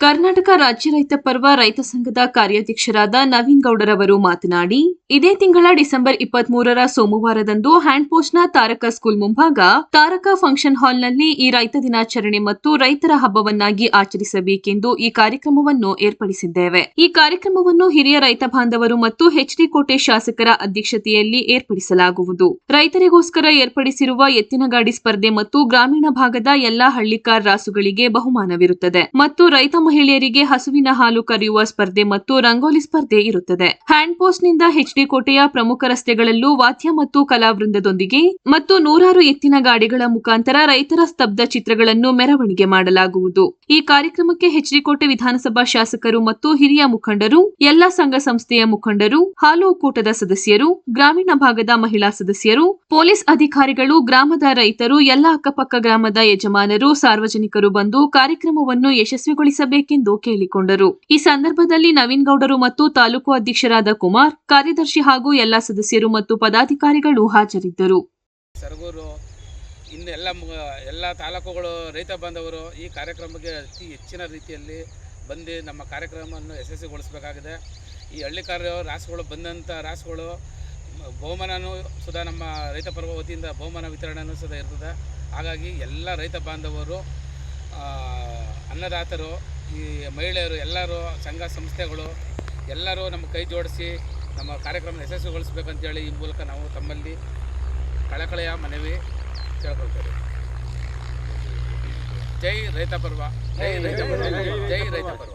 ಕರ್ನಾಟಕ ರಾಜ್ಯ ರೈತ ಪರ್ವ ರೈತ ಸಂಘದ ಕಾರ್ಯಾಧ್ಯಕ್ಷರಾದ ನವೀನ್ ಗೌಡರವರು ಮಾತನಾಡಿ, ಇದೇ ತಿಂಗಳ ಡಿಸೆಂಬರ್ ಇಪ್ಪತ್ತ್ ಮೂರರ ಸೋಮವಾರದಂದು ಹ್ಯಾಂಡ್ ಪೋಸ್ಟ್ನ ತಾರಕ ಸ್ಕೂಲ್ ಮುಂಭಾಗ ತಾರಕ ಫಂಕ್ಷನ್ ಹಾಲ್ನಲ್ಲಿ ಈ ರೈತ ದಿನಾಚರಣೆ ಮತ್ತು ರೈತರ ಹಬ್ಬವನ್ನಾಗಿ ಆಚರಿಸಬೇಕೆಂದು ಈ ಕಾರ್ಯಕ್ರಮವನ್ನು ಏರ್ಪಡಿಸಿದ್ದೇವೆ. ಈ ಕಾರ್ಯಕ್ರಮವನ್ನು ಹಿರಿಯ ರೈತ ಬಾಂಧವರು ಮತ್ತು ಕೋಟೆ ಶಾಸಕರ ಅಧ್ಯಕ್ಷತೆಯಲ್ಲಿ ಏರ್ಪಡಿಸಲಾಗುವುದು. ರೈತರಿಗೋಸ್ಕರ ಏರ್ಪಡಿಸಿರುವ ಎತ್ತಿನ ಗಾಡಿ ಸ್ಪರ್ಧೆ ಮತ್ತು ಗ್ರಾಮೀಣ ಭಾಗದ ಎಲ್ಲಾ ಹಳ್ಳಿಕಾರ್ ರಾಸುಗಳಿಗೆ ಬಹುಮಾನವಿರುತ್ತದೆ. ಮತ್ತು ರೈತ ಮಹಿಳೆಯರಿಗೆ ಹಸುವಿನ ಹಾಲು ಕರೆಯುವ ಸ್ಪರ್ಧೆ ಮತ್ತು ರಂಗೋಲಿ ಸ್ಪರ್ಧೆ ಇರುತ್ತದೆ. ಹ್ಯಾಂಡ್ ಪೋಸ್ಟ್ನಿಂದ ಹೆಚ್ಡಿ ಕೋಟೆಯ ಪ್ರಮುಖ ರಸ್ತೆಗಳಲ್ಲೂ ವಾದ್ಯ ಮತ್ತು ಕಲಾವೃಂದದೊಂದಿಗೆ ಮತ್ತು ನೂರಾರು ಎತ್ತಿನ ಗಾಡಿಗಳ ಮುಖಾಂತರ ರೈತರ ಸ್ತಬ್ಧ ಚಿತ್ರಗಳನ್ನು ಮೆರವಣಿಗೆ ಮಾಡಲಾಗುವುದು. ಈ ಕಾರ್ಯಕ್ರಮಕ್ಕೆ ಹೆಚ್ಡಿ ಕೋಟೆ ವಿಧಾನಸಭಾ ಶಾಸಕರು ಮತ್ತು ಹಿರಿಯ ಮುಖಂಡರು, ಎಲ್ಲ ಸಂಘ ಸಂಸ್ಥೆಯ ಮುಖಂಡರು, ಹಾಲು ಒಕ್ಕೂಟದ ಸದಸ್ಯರು, ಗ್ರಾಮೀಣ ಭಾಗದ ಮಹಿಳಾ ಸದಸ್ಯರು, ಪೊಲೀಸ್ ಅಧಿಕಾರಿಗಳು, ಗ್ರಾಮದ ರೈತರು, ಎಲ್ಲ ಅಕ್ಕಪಕ್ಕ ಗ್ರಾಮದ ಯಜಮಾನರು, ಸಾರ್ವಜನಿಕರು ಬಂದು ಕಾರ್ಯಕ್ರಮವನ್ನು ಯಶಸ್ವಿಗೊಳಿಸಬೇಕೆಂದು ಕೇಳಿಕೊಂಡರು. ಈ ಸಂದರ್ಭದಲ್ಲಿ ನವೀನ್ ಗೌಡರು ಮತ್ತು ತಾಲೂಕು ಅಧ್ಯಕ್ಷರಾದ ಕುಮಾರ್, ಕಾರ್ಯದರ್ಶಿ ಹಾಗೂ ಎಲ್ಲ ಸದಸ್ಯರು ಮತ್ತು ಪದಾಧಿಕಾರಿಗಳು ಹಾಜರಿದ್ದರು. ಸರಗೂರು, ಇನ್ನು ಎಲ್ಲ ಎಲ್ಲ ತಾಲೂಕುಗಳು ರೈತ ಬಾಂಧವರು ಈ ಕಾರ್ಯಕ್ರಮಕ್ಕೆ ಅತಿ ಹೆಚ್ಚಿನ ರೀತಿಯಲ್ಲಿ ಬಂದು ನಮ್ಮ ಕಾರ್ಯಕ್ರಮವನ್ನು ಯಶಸ್ವಿಗೊಳಿಸಬೇಕಾಗಿದೆ. ಈ ಹಳ್ಳಿಕಾರ ರಾಸುಗಳು ಬಂದಂಥ ರಾಸುಗಳು ಬಹುಮಾನವೂ ಸುದ ನಮ್ಮ ರೈತ ಪರ್ವ ವತಿಯಿಂದ ಬಹುಮಾನ ವಿತರಣೆಯೂ ಸುಧಾ ಇರ್ತದೆ. ಹಾಗಾಗಿ ಎಲ್ಲ ರೈತ ಬಾಂಧವರು ಅನ್ನದಾತರು ಈ ಮಹಿಳೆಯರು ಎಲ್ಲರೂ ಸಂಘ ಸಂಸ್ಥೆಗಳು ಎಲ್ಲರೂ ನಮ್ಮ ಕೈ ಜೋಡಿಸಿ ನಮ್ಮ ಕಾರ್ಯಕ್ರಮ ಯಶಸ್ವಿಗೊಳಿಸ್ಬೇಕಂತೇಳಿ ಈ ಮೂಲಕ ನಾವು ತಮ್ಮಲ್ಲಿ ಕಳಕಳೆಯ ಮನವಿ ಕೇಳ್ಕೊಳ್ತೇವೆ. ಜೈ ರೈತ ಪರ್ವ. ಜೈ ರೈತ ಪರ್ವ. ಜೈ ರೈತ ಪರ್ವ.